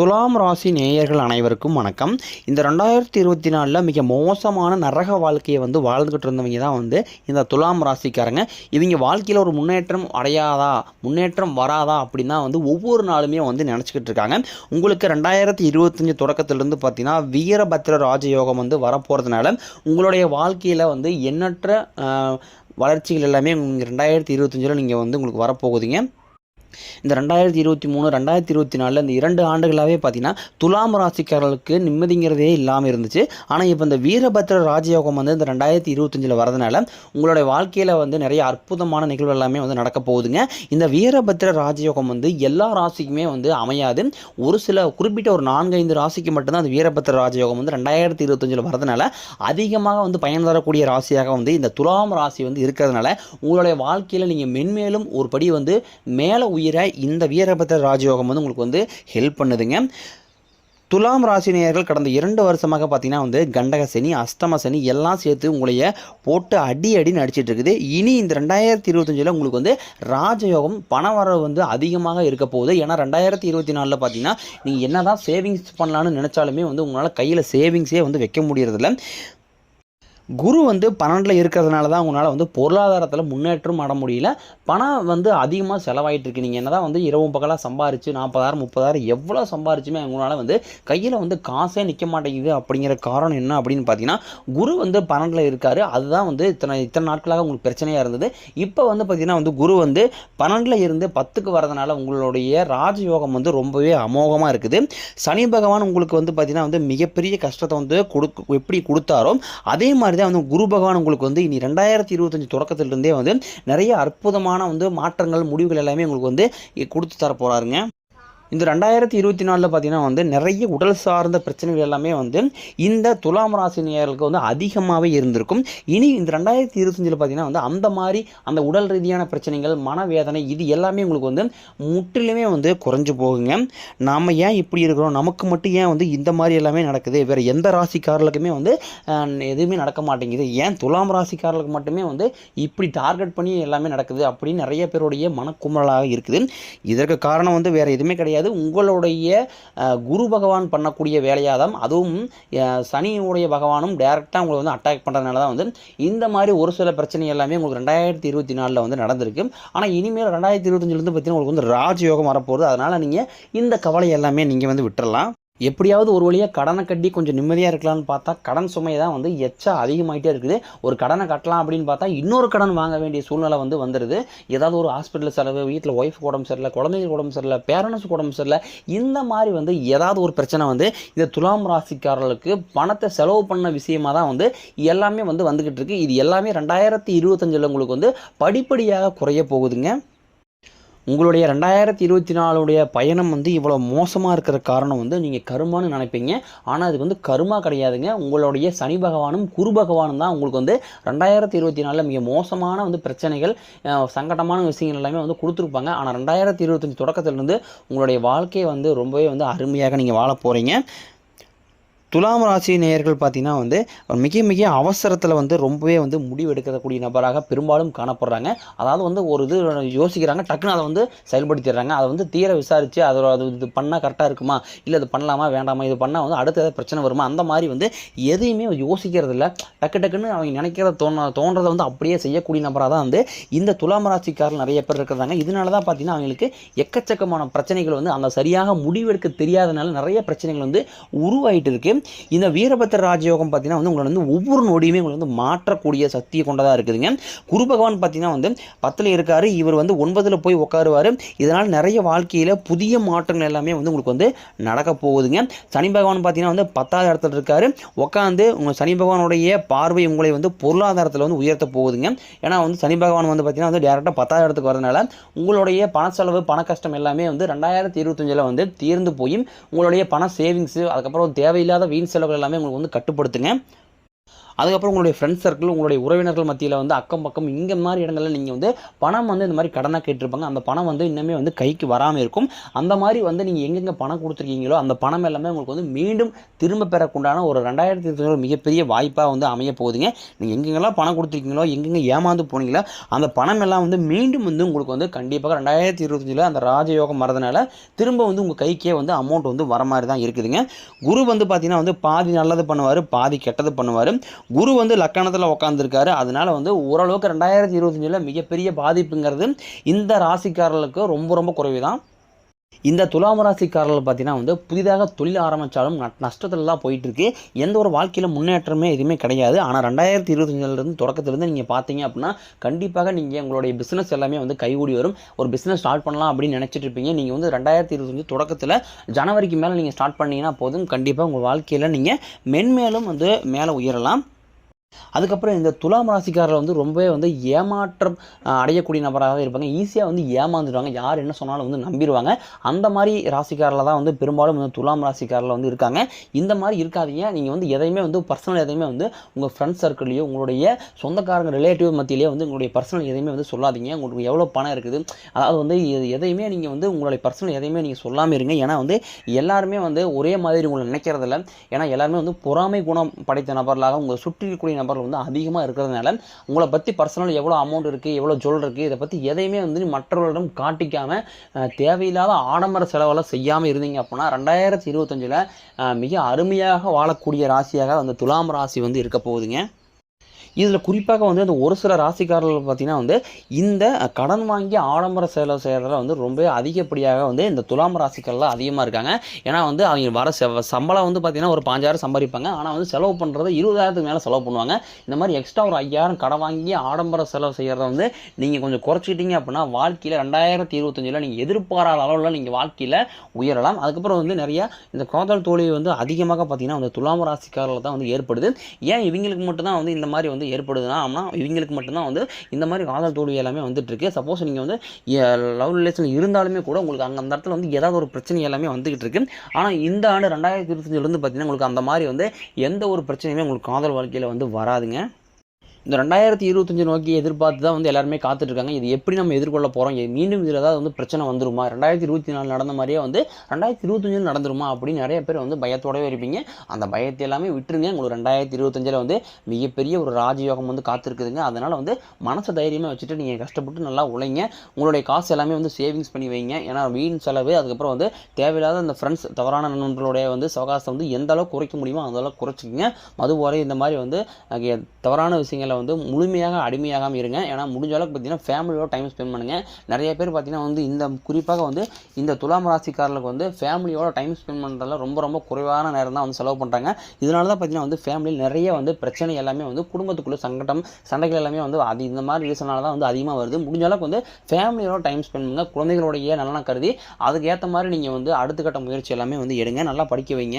துலாம் ராசி நேயர்கள் அனைவருக்கும் வணக்கம். இந்த ரெண்டாயிரத்தி இருபத்தி நாலில் மிக மோசமான நரக வாழ்க்கையை வந்து வாழ்ந்துக்கிட்டு இருந்தவங்க தான் வந்து இந்த துலாம் ராசிக்காரங்க. இவங்க வாழ்க்கையில் ஒரு முன்னேற்றம் அடையாதா முன்னேற்றம் வராதா அப்படின்னா வந்து ஒவ்வொரு நாளுமே வந்து நினச்சிக்கிட்டு இருக்காங்க. உங்களுக்கு ரெண்டாயிரத்தி இருபத்தஞ்சி தொடக்கத்திலிருந்து பார்த்தீங்கன்னா வீரபத்ர ராஜயோகம் வந்து வரப்போகிறதுனால உங்களுடைய வாழ்க்கையில் வந்து எண்ணற்ற வளர்ச்சிகள் எல்லாமே ரெண்டாயிரத்தி இருபத்தஞ்சில் நீங்கள் வந்து உங்களுக்கு வரப்போகுதுங்க. இந்த ரெண்டாயிரத்தி இருபத்தி மூணு ரெண்டாயிரத்தி இருபத்தி நாலில் இந்த இரண்டு ஆண்டுகளாகவே பார்த்தீங்கன்னா துலாம் ராசிக்காரர்களுக்கு நிம்மதிங்கிறதே இல்லாமல் இருந்துச்சு. ஆனால் இப்போ இந்த வீரபத்ர ராஜயோகம் வந்து இந்த ரெண்டாயிரத்தி இருபத்தஞ்சில் வரதுனால உங்களுடைய வாழ்க்கையில் வந்து நிறைய அற்புதமான நிகழ்வு எல்லாமே வந்து நடக்க போகுதுங்க. இந்த வீரபத்ர ராஜயோகம் வந்து எல்லா ராசிக்குமே வந்து அமையாது. ஒரு சில குறிப்பிட்ட ஒரு நான்கைந்து ராசிக்கு மட்டும்தான் அந்த வீரபத்ர ராஜயோகம் வந்து ரெண்டாயிரத்தி இருபத்தஞ்சில் வரதுனால அதிகமாக வந்து பயன் தரக்கூடிய ராசியாக வந்து இந்த துலாம் ராசி வந்து இருக்கிறதுனால உங்களுடைய வாழ்க்கையில் நீங்கள் மென்மேலும் ஒரு படி வந்து மேலே உயிரை இந்த வீரபத்திர ராஜயோகம் வந்து உங்களுக்கு வந்து ஹெல்ப் பண்ணுதுங்க. துலாம் ராசி நேயர்கள் கடந்த இரண்டு வருஷமாக பார்த்தீங்கன்னா வந்து கண்டக சனி அஷ்டம சனி எல்லாம் சேர்த்து உங்களைய போட்டு அடி அடி நடிச்சிட்டு இருக்குது. இனி இந்த ரெண்டாயிரத்தி இருபத்தஞ்சில் உங்களுக்கு வந்து ராஜயோகம் பண வரவு வந்து அதிகமாக இருக்க போகுது. ஏன்னா ரெண்டாயிரத்தி இருபத்தி நாலில் பார்த்தீங்கன்னா நீங்கள் என்ன தான் சேவிங்ஸ் பண்ணலான்னு நினச்சாலுமே வந்து உங்களால் கையில் சேவிங்ஸே வந்து வைக்க முடியறதில்ல. குரு வந்து பன்னெண்டில் இருக்கிறதுனால தான் உங்களால் வந்து பொருளாதாரத்தில் முன்னேற்றம் அட முடியல. பணம் வந்து அதிகமாக செலவாயிட்டு இருக்கு. நீங்கள் என்ன தான் வந்து இரவு பகலாக சம்பாரிச்சு நாற்பதாயிரம் முப்பதாயிரம் எவ்வளோ சம்பாரிச்சுமே உங்களால் வந்து கையில் வந்து காசே நிற்க மாட்டேங்குது அப்படிங்கிற காரணம் என்ன அப்படின்னு பார்த்தீங்கன்னா குரு வந்து பன்னெண்டில் இருக்கார். அதுதான் வந்து இத்தனை இத்தனை நாட்களாக உங்களுக்கு பிரச்சனையாக இருந்தது. இப்போ வந்து பார்த்தீங்கன்னா வந்து குரு வந்து பன்னெண்டில் இருந்து பத்துக்கு வரதுனால உங்களுடைய ராஜயோகம் வந்து ரொம்பவே அமோகமாக இருக்குது. சனி பகவான் உங்களுக்கு வந்து பார்த்தீங்கன்னா வந்து மிகப்பெரிய கஷ்டத்தை வந்து கொடுக்கு எப்படி கொடுத்தாரோ அதே மாதிரி தான் வந்து குரு பகவான் உங்களுக்கு வந்து இனி ரெண்டாயிரத்தி இருபத்தஞ்சி தொடக்கத்திலிருந்தே வந்து நிறைய அற்புதமான வந்து மாற்றங்கள் முடிவுகள் எல்லாமே உங்களுக்கு வந்து கொடுத்து தர போகிறாருங்க இந்த ரெண்டாயிரத்தி இருபத்தி நாலில் பார்த்தீங்கன்னா வந்து நிறைய உடல் சார்ந்த பிரச்சனைகள் எல்லாமே வந்து இந்த துலாம் ராசி நேயர்களுக்கு வந்து அதிகமாகவே இருந்திருக்கும். இனி இந்த ரெண்டாயிரத்தி இருபத்தஞ்சில் பார்த்தீங்கன்னா வந்து அந்த மாதிரி அந்த உடல் ரீதியான பிரச்சனைகள் மனவேதனை இது எல்லாமே உங்களுக்கு வந்து முற்றிலுமே வந்து குறைஞ்சு போகுங்க. நாம் ஏன் இப்படி இருக்கிறோம்? நமக்கு மட்டும் ஏன் வந்து இந்த மாதிரி எல்லாமே நடக்குது? வேறு எந்த ராசிக்காரர்களுக்குமே வந்து எதுவுமே நடக்க மாட்டேங்குது. ஏன் துலாம் ராசிக்காரர்களுக்கு மட்டுமே வந்து இப்படி டார்கெட் பண்ணி எல்லாமே நடக்குது அப்படின்னு நிறைய பேருடைய மனக்குமலாக இருக்குது. இதற்கு காரணம் வந்து வேறு எதுவுமே கிடையாது. உங்களுடைய குரு பகவான் பண்ணக்கூடிய வேலையாக தான். அதுவும் சனியுடைய பகவானும் டைரெக்டாக உங்களை வந்து அட்டாக் பண்ணுறதுனால தான் வந்து இந்த மாதிரி ஒரு சில பிரச்சனை எல்லாமே உங்களுக்கு ரெண்டாயிரத்தி இருபத்தி நாலில் வந்து நடந்திருக்கு. ஆனால் இனிமேல் ரெண்டாயிரத்தி இருபத்தஞ்சிலேருந்து பார்த்தீங்கன்னா உங்களுக்கு வந்து ராஜயோகம் வரப்போகுது. அதனால் நீங்கள் இந்த கவலை எல்லாமே நீங்கள் வந்து விட்டுறலாம். எப்படியாவது ஒரு வழியாக கடனை கட்டி கொஞ்சம் நிம்மதியாக இருக்கலாம்னு பார்த்தா கடன் சுமை தான் வந்து எச்சா அதிகமாகிட்டே இருக்குது. ஒரு கடனை கட்டலாம் அப்படின்னு பார்த்தா இன்னொரு கடன் வாங்க வேண்டிய சூழ்நிலை வந்து வந்துடுது ஏதாவது ஒரு ஹாஸ்பிட்டல் செலவு வீட்டில் ஒய்ஃப் உடம்பு சரியில்லை குழந்தைங்க உடம்பு சரியில்லை பேரண்ட்ஸ் உடம்பு சரியில்லை இந்த மாதிரி வந்து ஏதாவது ஒரு பிரச்சனை வந்து இந்த துலாம் ராசிக்காரர்களுக்கு பணத்தை செலவு பண்ண விஷயமா தான் வந்து எல்லாமே வந்து வந்துக்கிட்டு இருக்குது இது எல்லாமே ரெண்டாயிரத்தி இருபத்தஞ்சில் உங்களுக்கு வந்து படிப்படியாக குறைய போகுதுங்க. உங்களுடைய ரெண்டாயிரத்தி இருபத்தி நாலுடைய பயணம் வந்து இவ்வளோ மோசமாக இருக்கிற காரணம் வந்து நீங்கள் கருமான்னு நினைப்பீங்க. ஆனால் அதுக்கு வந்து கருமா கிடையாதுங்க. உங்களுடைய சனி பகவானும் குரு பகவானும் தான் உங்களுக்கு வந்து ரெண்டாயிரத்தி இருபத்தி நாலில் மிக மோசமான வந்து பிரச்சனைகள் சங்கடமான விஷயங்கள் எல்லாமே வந்து கொடுத்துருப்பாங்க. ஆனால் ரெண்டாயிரத்தி இருபத்தஞ்சி தொடக்கத்திலிருந்து உங்களுடைய வாழ்க்கையை வந்து ரொம்பவே வந்து அருமையாக நீங்கள் வாழ போகிறீங்க துலாம் ராசி நேயர்கள் பார்த்தீங்கன்னா வந்து மிக மிக அவசரத்தில் வந்து ரொம்பவே வந்து முடிவு எடுக்கக்கூடிய நபராக பெரும்பாலும் காணப்படுறாங்க. அதாவது வந்து ஒரு இது யோசிக்கிறாங்க டக்குன்னு அதை வந்து செயல்படுத்திடுறாங்க. அதை வந்து தீர விசாரித்து அதோட அது இது பண்ணால் கரெக்டாக இருக்குமா? இல்லை அது பண்ணலாமா வேண்டாமா? இது பண்ணால் வந்து அடுத்த ஏதாவது பிரச்சனை வருமா? அந்த மாதிரி வந்து எதையுமே யோசிக்கிறது இல்லை. டக்கு டக்குன்னு அவங்க நினைக்கிறத தோண தோன்றதை வந்து அப்படியே செய்யக்கூடிய நபராக தான் வந்து இந்த துலாம் ராசிக்காரர்கள் நிறைய பேர் இருக்கிறாங்க. இதனால தான் பார்த்தீங்கன்னா அவங்களுக்கு எக்கச்சக்கமான பிரச்சனைகள் வந்து அந்த சரியாக முடிவெடுக்க தெரியாதனால நிறைய பிரச்சனைகள் வந்து உருவாயிட்டு இருக்குது இந்த வீரபத்திர ராஜயோகம் பார்த்தீங்கன்னா வந்து உங்களை வந்து ஒவ்வொரு நொடியுமே உங்களை வந்து மாற்றக்கூடிய சக்தியை கொண்டதாக இருக்குதுங்க. குரு பகவான் பார்த்தீங்கன்னா வந்து பத்தில் இருக்கார் இவர் வந்து ஒன்பதில் போய் உட்காருவார் இதனால் நிறைய வாழ்க்கையில் புதிய மாற்றங்கள் எல்லாமே வந்து உங்களுக்கு வந்து நடக்க போகுதுங்க. சனி பகவான் பார்த்தீங்கன்னா வந்து பத்தாவது இடத்துல இருக்கார். உட்காந்து உங்கள் சனி பகவானுடைய பார்வை உங்களை வந்து பொருளாதாரத்தில் வந்து உயர்த்த போகுதுங்க. ஏன்னா வந்து சனி பகவான் வந்து பார்த்தீங்கன்னா வந்து டேரெக்டாக பத்தாவது இடத்துக்கு வரதுனால உங்களுடைய பண செலவு பண கஷ்டம் எல்லாமே வந்து ரெண்டாயிரத்தி இருபத்தஞ்சில் வந்து தீர்ந்து போய் உங்களுடைய பண சேவிங்ஸு அதுக்கப்புறம் தேவையில்லாத வீண் செலவுகள் எல்லாமே உங்களுக்கு வந்து கட்டுப்படுத்துங்க. அதுக்கப்புறம் உங்களுடைய ஃப்ரெண்ட்ஸ் சர்க்கிள் உங்களுடைய உறவினர்கள் மத்தியில் வந்து அக்கம் பக்கம் இங்கே மாதிரி இடங்களில் நீங்கள் வந்து பணம் வந்து இந்த மாதிரி கடனாக கேட்டிருப்பாங்க. அந்த பணம் வந்து இன்னுமே வந்து கைக்கு வராமல் இருக்கும். அந்த மாதிரி வந்து நீங்கள் எங்கெங்கே பணம் கொடுத்துருக்கீங்களோ அந்த பணம் எல்லாமே உங்களுக்கு வந்து மீண்டும் திரும்ப பெறக்குண்டான ஒரு ரெண்டாயிரத்தி இருபத்தி மிகப்பெரிய வாய்ப்பாக வந்து அமைய போகுதுங்க. நீங்கள் எங்கெங்கெல்லாம் பணம் கொடுத்துருக்கீங்களோ எங்கெங்கே ஏமாந்து போனீங்களோ அந்த பணம் எல்லாம் வந்து மீண்டும் வந்து உங்களுக்கு வந்து கண்டிப்பாக ரெண்டாயிரத்தி இருபத்தஞ்சில் அந்த ராஜயோகம் வரதுனால திரும்ப வந்து உங்கள் கைக்கே வந்து அமௌண்ட் வந்து வர மாதிரி தான் இருக்குதுங்க. குரு வந்து பார்த்தீங்கன்னா வந்து பாதி நல்லது பண்ணுவார் பாதி கெட்டது பண்ணுவார். குரு வந்து லக்கணத்தில் உட்காந்துருக்காரு அதனால வந்து ஓரளவுக்கு ரெண்டாயிரத்தி இருபத்தஞ்சில் மிகப்பெரிய பாதிப்புங்கிறது இந்த ராசிக்காரர்களுக்கு ரொம்ப ரொம்ப குறைவு தான் இந்த துலாம் ராசிக்காரர்கள் பார்த்தீங்கன்னா வந்து புதிதாக தொழில் ஆரம்பித்தாலும் நஷ்டத்தில் தான் போயிட்டுருக்கு. எந்த ஒரு வாழ்க்கையில் முன்னேற்றமே எதுவுமே கிடையாது. ஆனால் ரெண்டாயிரத்தி இருபத்தஞ்சிலேருந்து தொடக்கத்துலேருந்து நீங்கள் பார்த்தீங்க அப்படின்னா கண்டிப்பாக நீங்கள் உங்களுடைய பிஸ்னஸ் எல்லாமே வந்து கைகூடி வரும். ஒரு பிஸ்னஸ் ஸ்டார்ட் பண்ணலாம் அப்படின்னு நினச்சிட்டு இருப்பீங்க. நீங்கள் வந்து ரெண்டாயிரத்தி இருபத்தஞ்சு தொடக்கத்தில் ஜனவரிக்கு மேலே நீங்கள் ஸ்டார்ட் பண்ணிங்கன்னா போதும். கண்டிப்பாக உங்கள் வாழ்க்கையில் நீங்கள் மென்மேலும் வந்து மேலே உயரலாம். அதுக்கப்புறம் இந்த துலாம் ராசிக்காரில் வந்து ரொம்பவே வந்து ஏமாற்றம் அடையக்கூடிய நபராக இருப்பாங்க. ஈஸியாக வந்து ஏமாந்துடுவாங்க. யார் என்ன சொன்னாலும் வந்து நம்பிடுவாங்க. அந்த மாதிரி ராசிக்காரில் தான் வந்து பெரும்பாலும் வந்து துலாம் ராசிக்காரில் வந்து இருக்காங்க. இந்த மாதிரி இருக்காதீங்க. நீங்கள் வந்து எதையுமே வந்து பர்சனல் எதையுமே வந்து உங்கள் ஃப்ரெண்ட்ஸ் சர்க்கிள்லையோ உங்களுடைய சொந்தக்காரங்க ரிலேட்டிவ் மத்தியிலேயே வந்து உங்களுடைய பர்சனல் எதையுமே வந்து சொல்லாதீங்க. உங்களுக்கு எவ்வளோ பணம் இருக்குது? அதாவது வந்து எதையுமே நீங்கள் வந்து உங்களுடைய பர்சனல் எதையுமே நீங்கள் சொல்லாமல் இருங்க. ஏன்னா வந்து எல்லாருமே வந்து ஒரே மாதிரி உங்களை நினைக்கிறதில்ல. ஏன்னா எல்லாருமே வந்து பொறாமை குணம் படைத்த நபர்களாக உங்களை சுற்றி இருக்கக்கூடிய நபர்கள் வந்து அதிகமாக இருக்கிறதுனால உங்களை பற்றி பர்சனல் எவ்வளோ அமௌண்ட் இருக்குது எவ்வளோ ஜுவல் இருக்குது இதை பற்றி எதையுமே வந்து மற்றவர்களிடம் காட்டிக்காமல் தேவையில்லாத ஆடம்பர செலவெல்லாம் செய்யாமல் இருந்தீங்க அப்படின்னா ரெண்டாயிரத்தி இருபத்தஞ்சில் மிக அருமையாக வாழக்கூடிய ராசியாக அந்த துலாம் ராசி வந்து இருக்க போகுதுங்க. இதில் குறிப்பாக வந்து அந்த ஒரு சில ராசிக்காரர்கள் பார்த்தீங்கன்னா வந்து இந்த கடன் வாங்கி ஆடம்பர செலவு செய்கிறதுல வந்து ரொம்ப அதிகப்படியாக வந்து இந்த துலாம் ராசிக்கள்லாம் அதிகமாக இருக்காங்க. ஏன்னா வந்து அவங்க வர செவ சம்பளம் வந்து பார்த்திங்கன்னா ஒரு பாஞ்சாயிரம் சம்பாதிப்பாங்க. ஆனால் வந்து செலவு பண்ணுறது இருபதாயிரத்துக்கு மேலே செலவு பண்ணுவாங்க. இந்த மாதிரி எக்ஸ்ட்ரா ஒரு ஐயாயிரம் கடன் வாங்கி ஆடம்பர செலவு செய்கிறத வந்து நீங்கள் கொஞ்சம் குறைச்சிக்கிட்டீங்க அப்படின்னா வாழ்க்கையில் ரெண்டாயிரத்தி இருபத்தஞ்சில் நீங்கள் எதிர்பாராத அளவில் நீங்கள் வாழ்க்கையில் உயரலாம். அதுக்கப்புறம் வந்து நிறையா இந்த காதல் தோல்வி வந்து அதிகமாக பார்த்திங்கன்னா அந்த துலாம் ராசிக்காரர்கள் தான் வந்து ஏற்படுது. ஏன் இவங்களுக்கு மட்டும்தான் வந்து இந்த மாதிரி வந்து ஏற்படுதுன்னா ஆனால் இவங்களுக்கு மட்டும்தான் வந்து இந்த மாதிரி காதல் தோல்வி எல்லாமே வந்துட்டுருக்கு. சப்போஸ் நீங்கள் வந்து லவ் ரிலேஷன் இருந்தாலுமே கூட உங்களுக்கு அங்கே அந்த இடத்துல வந்து ஏதாவது ஒரு பிரச்சனை எல்லாமே வந்துகிட்டு இருக்கு. ஆனால் இந்த ஆண்டு ரெண்டாயிரத்தி இருபத்தஞ்சிலிருந்து பார்த்தீங்கன்னா உங்களுக்கு அந்த மாதிரி வந்து எந்த ஒரு பிரச்சனையுமே உங்களுக்கு காதல் வாழ்க்கையில் வந்து வராதுங்க. இந்த ரெண்டாயிரத்தி இருபத்தஞ்சு நோக்கி எதிர்பார்த்து தான் வந்து எல்லாருமே காத்துட்ருக்காங்க. இது எப்படி நம்ம எதிர்கொள்ள போகிறோம் மீண்டும் இதில் ஏதாவது வந்து பிரச்சனை வந்துருமா? ரெண்டாயிரத்தி இருபத்தி நாலு நடந்த மாதிரியே வந்து ரெண்டாயிரத்தி இருபத்தஞ்சில் நடந்துருமா அப்படின்னு நிறைய பேர் வந்து பயத்தோடவே இருப்பீங்க. அந்த பயத்தை எல்லாமே விட்டுருங்க. உங்களுக்கு ரெண்டாயிரத்தி இருபத்தஞ்சில் வந்து மிகப்பெரிய ஒரு ராஜயோகம் வந்து காத்திருக்குதுங்க. அதனால் வந்து மனசை தைரியமாக வச்சுட்டு நீங்கள் கஷ்டப்பட்டு நல்லா உழைங்க. உங்களுடைய காசு எல்லாமே வந்து சேவிங்ஸ் பண்ணி வைங்க. ஏன்னா வீண் செலவு அதுக்கப்புறம் வந்து தேவையில்லாத அந்த ஃப்ரெண்ட்ஸ் தவறான நண்பர்களுடைய வந்து சவகாசம் வந்து எந்த அளவுக்கு குறைக்க முடியுமோ அந்த அளவுக்கு குறைச்சிக்கங்க. மது இந்த மாதிரி வந்து தவறான விஷயங்கள் வந்து முழுமையாக அடிமையாகாமல் இருங்க. ஏன்னா முடிஞ்ச அளவுக்கு பார்த்தீங்கன்னா ஃபேமிலியோட டைம் ஸ்பெண்ட் பண்ணுங்கள் நிறைய பேர் பார்த்தீங்கன்னா வந்து இந்த குறிப்பாக வந்து இந்த துலாம் ராசிக்காரர்களுக்கு வந்து ஃபேமிலியோட டைம் ஸ்பெண்ட் பண்ணுறதுல ரொம்ப ரொம்ப குறைவான நேரம் தான் வந்து செலவு பண்ணுறாங்க இதனால தான் பார்த்தீங்கன்னா வந்து ஃபேமிலியில் நிறைய வந்து பிரச்சனை எல்லாமே வந்து குடும்பத்துக்குள்ளே சங்கடம் சண்டைகள் எல்லாமே வந்து அது இந்த மாதிரி ரீசனால தான் வந்து அதிகமாக வருது. முடிஞ்ச அளவுக்கு வந்து ஃபேமிலியோட டைம் ஸ்பெண்ட் பண்ணுங்கள் குழந்தைகளுடைய நலனை கருதி அதுக்கு ஏற்ற மாதிரி நீங்கள் வந்து அடுத்த கட்ட முயற்சி எல்லாமே வந்து எடுங்க. நல்லா படிக்க வைங்க.